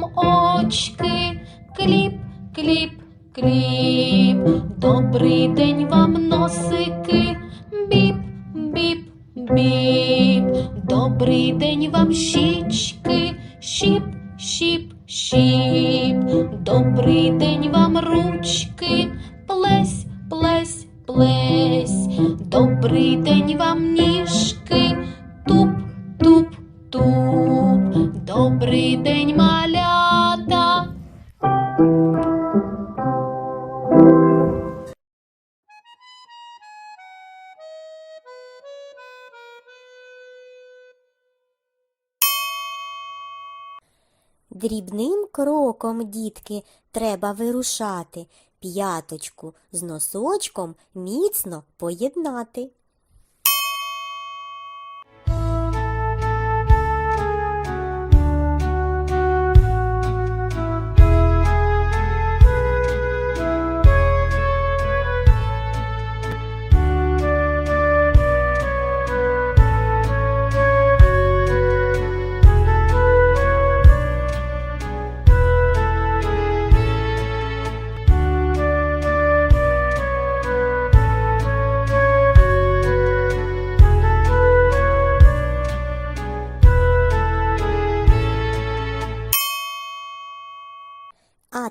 вам очки, кліп, кліп, кліп. Добрий день вам носики, біп, біп, біп. Добрий день вам щічки, щіп, щіп, щіп. Добрий день вам ручки, плесь, плесь, плесь. Добрий день вам ніжки, Дрібним кроком, дітки, треба вирушати, п'яточку з носочком міцно поєднати.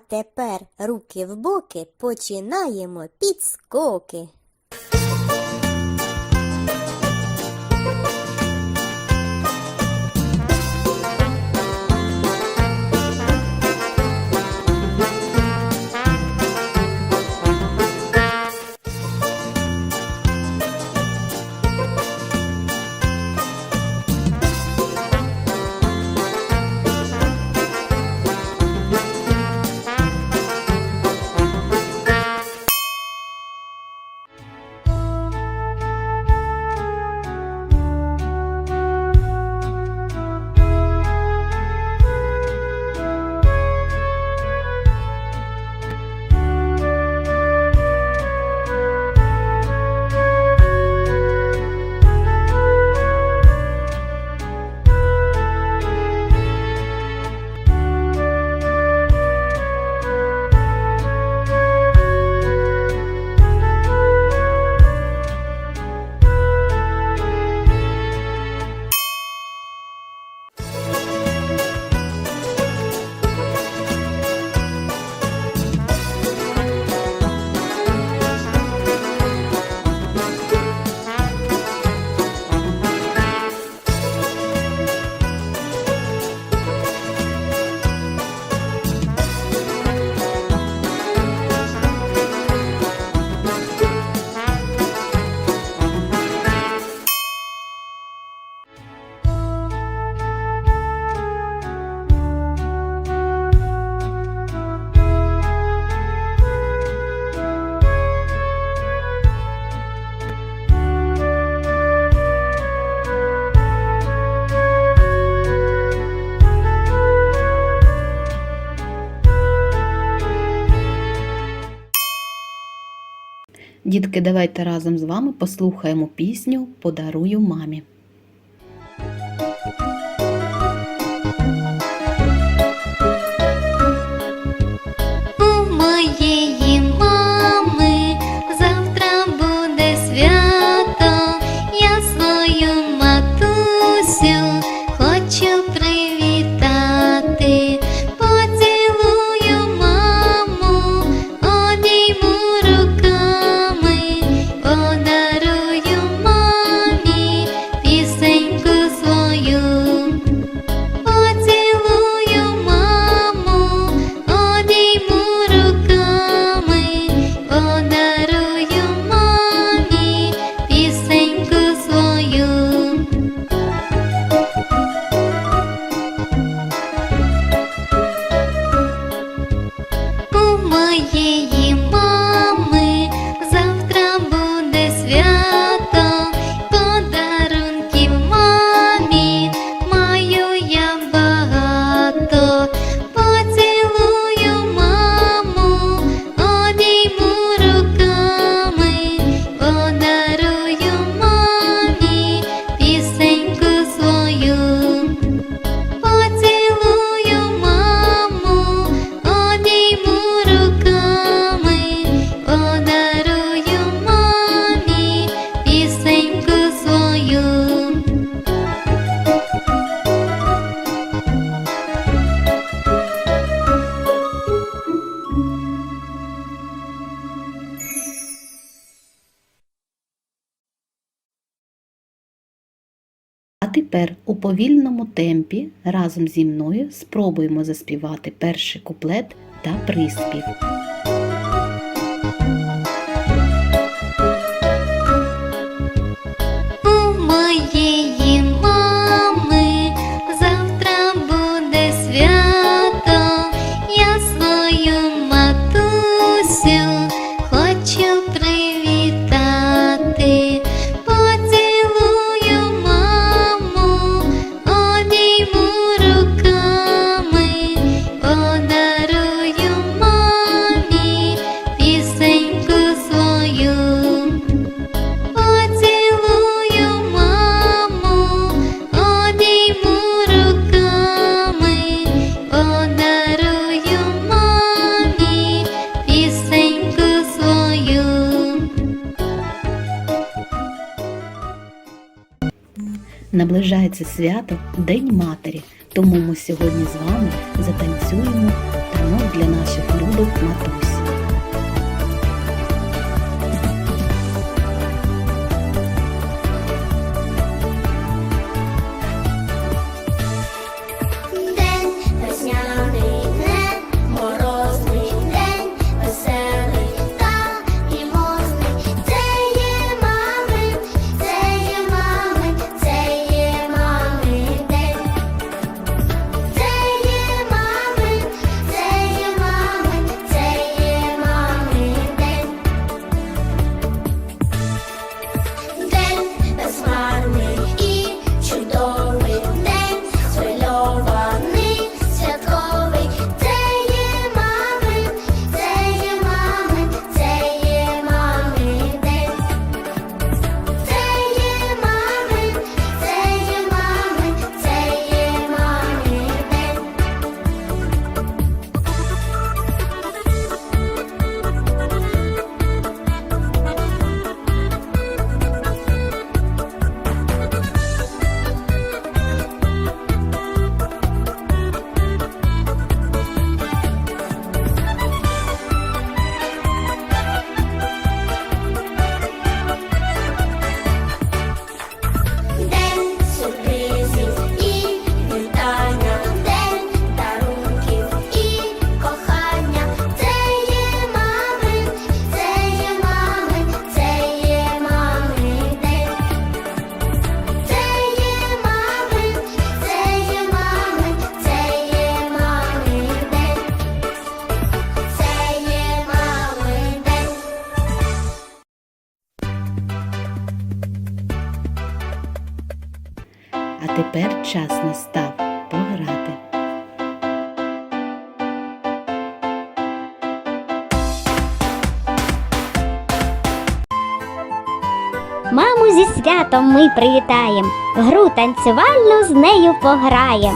Тепер руки в боки починаємо підскоки. Дітки, давайте разом з вами послухаємо пісню Подарую мамі. А тепер у повільному темпі разом зі мною спробуємо заспівати перший куплет та приспів. Наближається свято День Матері, тому ми сьогодні з вами затанцюємо танок для наших любих матусь. Тепер час настав пограти. Маму зі святом ми привітаєм, гру танцювальну з нею пограєм.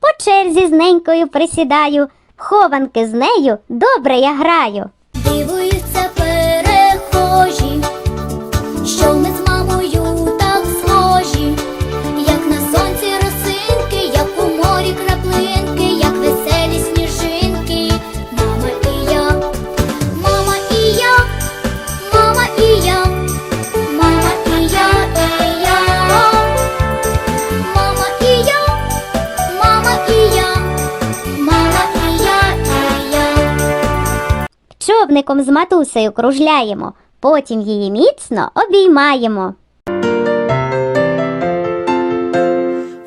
По черзі з ненькою присідаю, хованки з нею добре я граю. матусею кружляємо, потім її міцно обіймаємо.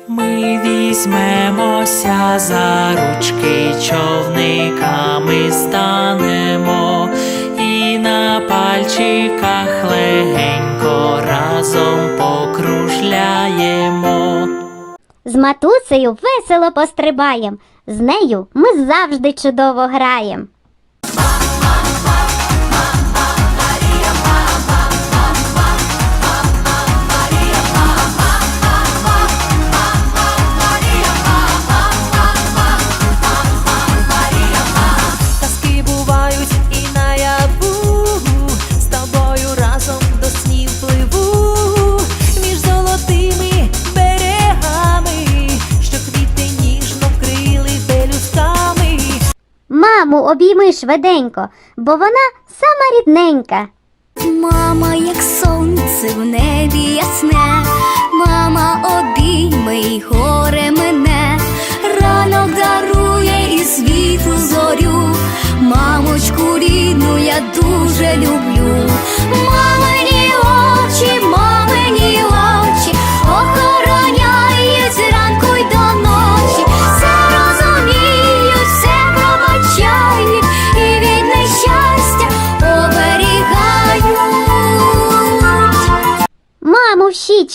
Ми візьмемося за ручки човниками станемо і на пальчиках легенько разом покружляємо. З матусею весело пострибаєм, з нею ми завжди чудово граєм. Обійми швиденько, бо вона сама рідненька. Мама, як сонце в небі ясне, мама обійми й горе мене, ранок дарує і світлу зорю, мамочку рідну я дуже люблю.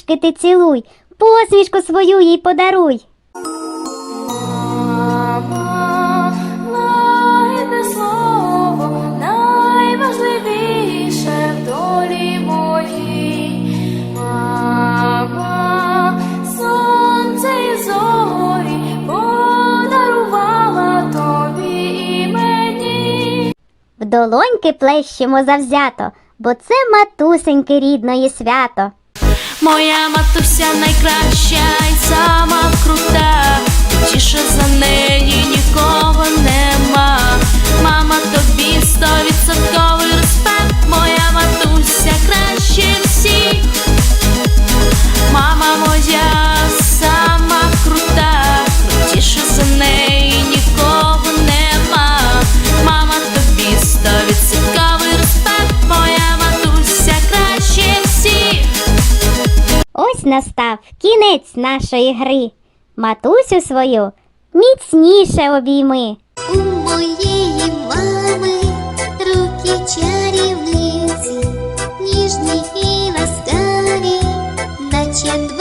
В щічки ти цілуй, посмішку свою їй подаруй. Мама, слово, найважливіше в долі моїй. Сонце і зорі подарувала тобі і мені. В долоньки плещемо завзято, бо це матусеньки рідної свято. Моя матуся найкраща і сама крута, тіше за неї нікого нема. Мама тобі стовідсотковий респект, моя матуся краще Ось настав кінець нашої гри. Матусю свою міцніше обійми. У моєї мами руки чарівниці, ніжні і ласкаві, наче